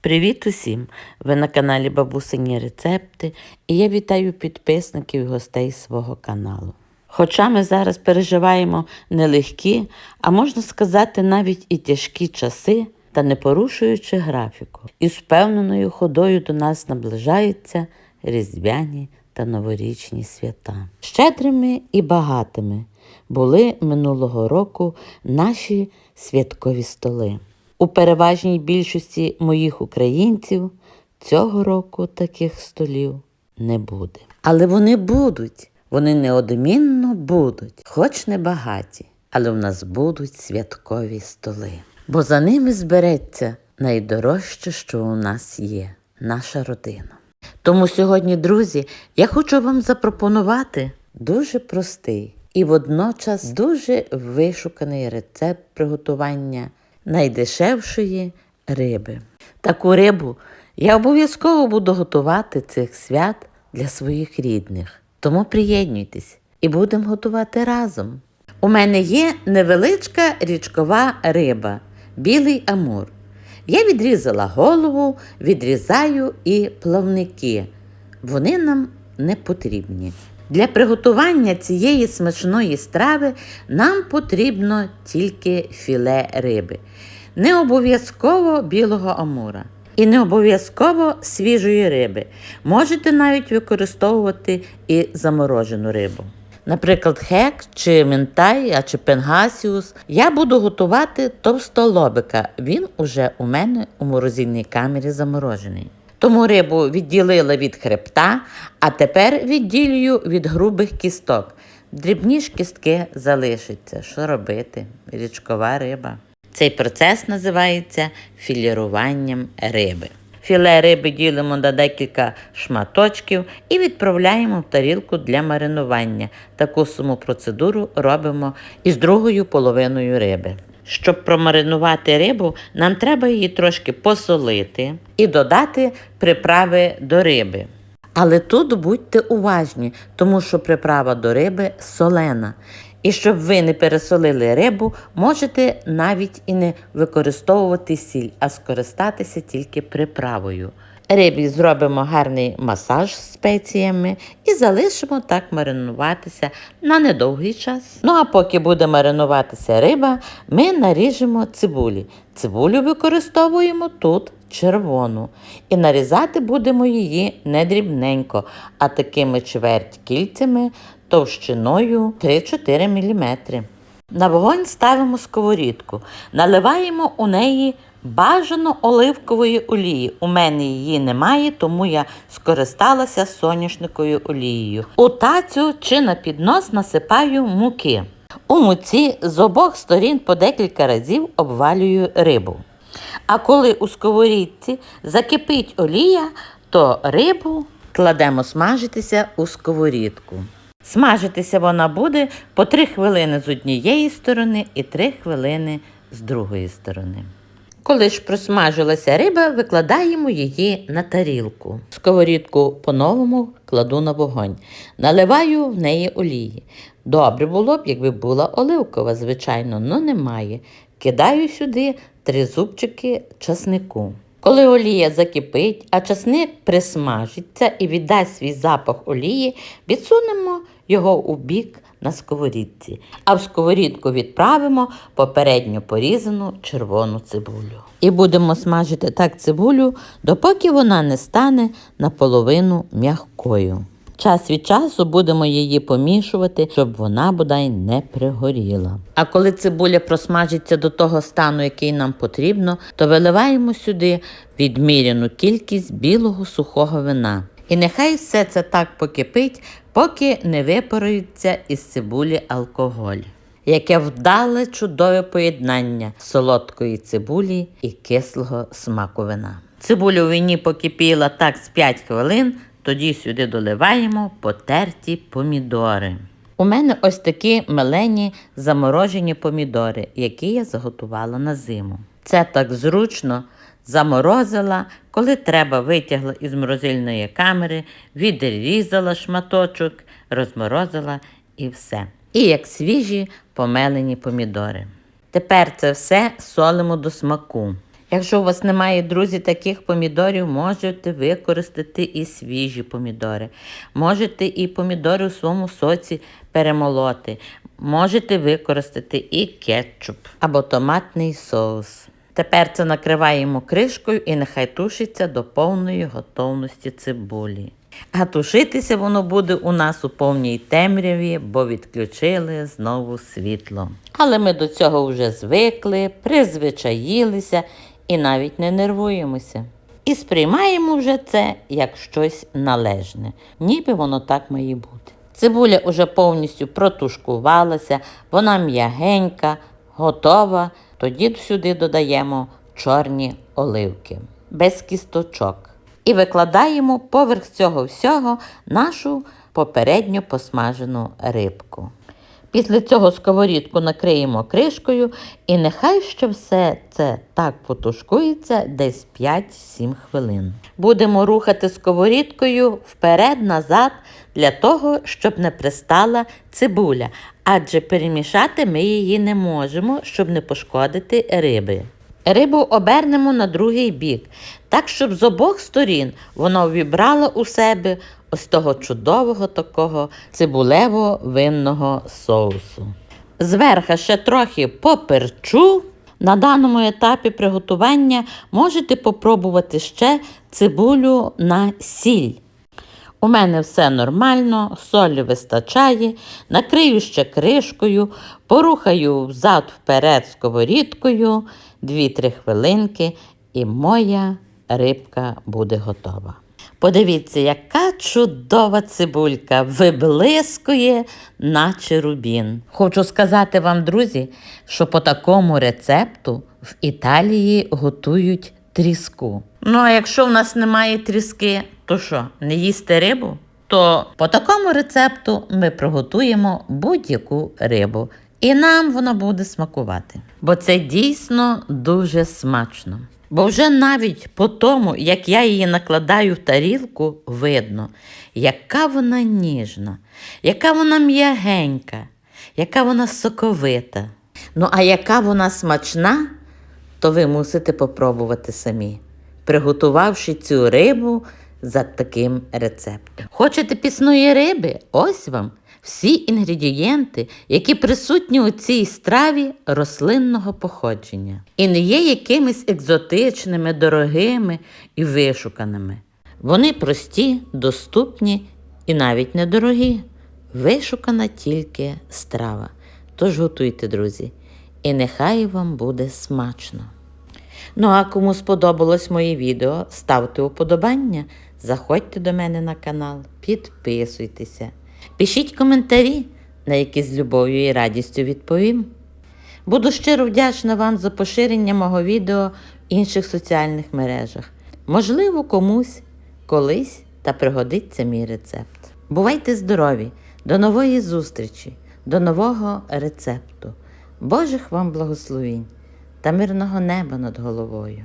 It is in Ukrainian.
Привіт усім! Ви на каналі Бабусині Рецепти і я вітаю підписників і гостей свого каналу. Хоча ми зараз переживаємо нелегкі, а можна сказати, навіть і тяжкі часи, та не порушуючи графіку, із впевненою ходою до нас наближаються різдвяні та новорічні свята. Щедрими і багатими були минулого року наші святкові столи. У переважній більшості моїх українців цього року таких столів не буде. Але вони будуть, вони неодмінно будуть, хоч не багаті, але в нас будуть святкові столи. Бо за ними збереться найдорожче, що у нас є наша родина. Тому сьогодні, друзі, я хочу вам запропонувати дуже простий і водночас дуже вишуканий рецепт приготування найдешевшої риби. Таку рибу я обов'язково буду готувати цих свят для своїх рідних. Тому приєднуйтесь і будемо готувати разом. У мене є невеличка річкова риба, білий амур. Я відрізала голову, відрізаю і плавники. Вони нам не потрібні. Для приготування цієї смачної страви нам потрібно тільки філе риби. Не обов'язково білого амура. І не обов'язково свіжої риби. Можете навіть використовувати і заморожену рибу. Наприклад, хек чи ментай, а чи пенгасіус. Я буду готувати товстолобика. Він уже у мене у морозильній камері заморожений. Тому рибу відділила від хребта, а тепер відділюю від грубих кісток. Дрібні ж кістки залишаться. Що робити? Річкова риба. Цей процес називається філіруванням риби. Філе риби ділимо на декілька шматочків і відправляємо в тарілку для маринування. Таку саму процедуру робимо із другою половиною риби. Щоб промаринувати рибу, нам треба її трошки посолити і додати приправи до риби. Але тут будьте уважні, тому що приправа до риби солена. І щоб ви не пересолили рибу, можете навіть і не використовувати сіль, а скористатися тільки приправою. Рибі зробимо гарний масаж з спеціями і залишимо так маринуватися на недовгий час. Ну а поки буде маринуватися риба, ми наріжемо цибулі. Цибулю використовуємо тут червону. І нарізати будемо її не дрібненько, а такими чверть кільцями товщиною 3-4 мм. На вогонь ставимо сковорідку, наливаємо у неї бажано оливкової олії. У мене її немає, тому я скористалася соняшниковою олією. У тацю чи на піднос насипаю муки. У муці з обох сторін по декілька разів обвалюю рибу. А коли у сковорідці закипить олія, то рибу кладемо смажитися у сковорідку. Смажитися вона буде по 3 хвилини з однієї сторони і 3 хвилини з другої сторони. Коли ж просмажилася риба, викладаємо її на тарілку. Сковорідку по-новому кладу на вогонь. Наливаю в неї олії. Добре було б, якби була оливкова, звичайно, але немає. Кидаю сюди три зубчики часнику. Коли олія закипить, а часник присмажиться і віддасть свій запах олії, відсунемо його у бік на сковорідці, а в сковорідку відправимо попередньо порізану червону цибулю. І будемо смажити так цибулю, допоки вона не стане наполовину м'якою. Час від часу будемо її помішувати, щоб вона бодай не пригоріла. А коли цибуля просмажиться до того стану, який нам потрібно, то виливаємо сюди відміряну кількість білого сухого вина. І нехай все це так покипить, поки не випарується із цибулі алкоголь. Яке вдале чудове поєднання солодкої цибулі і кислого смаку вина. Цибуля у вині покипіла так з 5 хвилин, тоді сюди доливаємо потерті помідори. У мене ось такі мелені заморожені помідори, які я заготувала на зиму. Це так зручно заморозила, коли треба, витягла із морозильної камери, відрізала шматочок, розморозила і все. І як свіжі помелені помідори. Тепер це все солимо до смаку. Якщо у вас немає, друзі, таких помідорів, можете використати і свіжі помідори. Можете і помідори у своєму соці перемолоти. Можете використати і кетчуп або томатний соус. Тепер це накриваємо кришкою і нехай тушиться до повної готовності цибулі. А тушитися воно буде у нас у повній темряві, бо відключили знову світло. Але ми до цього вже звикли, призвичаїлися і навіть не нервуємося. І сприймаємо вже це як щось належне, ніби воно так має бути. Цибуля уже повністю протушкувалася, вона м'ягенька, готова. Тоді сюди додаємо чорні оливки без кісточок. І викладаємо поверх цього всього нашу попередньо посмажену рибку. Після цього сковорідку накриємо кришкою і нехай ще все це так потушкується десь 5-7 хвилин. Будемо рухати сковорідкою вперед-назад для того, щоб не пристала цибуля, адже перемішати ми її не можемо, щоб не пошкодити риби. Рибу обернемо на другий бік, так, щоб з обох сторін воно вібрало у себе ось того чудового такого цибулево-винного соусу. Зверха ще трохи поперчу. На даному етапі приготування можете попробувати ще цибулю на сіль. У мене все нормально, солі вистачає, накрию ще кришкою, порухаю взад вперед сковорідкою 2-3 хвилинки, і моя рибка буде готова. Подивіться, яка чудова цибулька виблискує, наче рубін. Хочу сказати вам, друзі, що по такому рецепту в Італії готують тріску. Ну, а якщо в нас немає тріски, то що, не їсти рибу? То по такому рецепту ми приготуємо будь-яку рибу. І нам воно буде смакувати. Бо це дійсно дуже смачно. Бо вже навіть по тому, як я її накладаю в тарілку, видно, яка вона ніжна, яка вона м'ягенька, яка вона соковита. Ну, а яка вона смачна, то ви мусите попробувати самі, приготувавши цю рибу за таким рецептом. Хочете пісної риби? Ось вам всі інгредієнти, які присутні у цій страві рослинного походження, і не є якимись екзотичними, дорогими і вишуканими. Вони прості, доступні і навіть недорогі. Вишукана тільки страва. Тож готуйте, друзі, і нехай вам буде смачно. Ну а кому сподобалось моє відео, ставте уподобання, заходьте до мене на канал, підписуйтеся, пишіть коментарі, на які з любов'ю і радістю відповім. Буду щиро вдячна вам за поширення мого відео в інших соціальних мережах. Можливо, комусь колись та пригодиться мій рецепт. Бувайте здорові! До нової зустрічі, до нового рецепту. Божих вам благословінь та мирного неба над головою.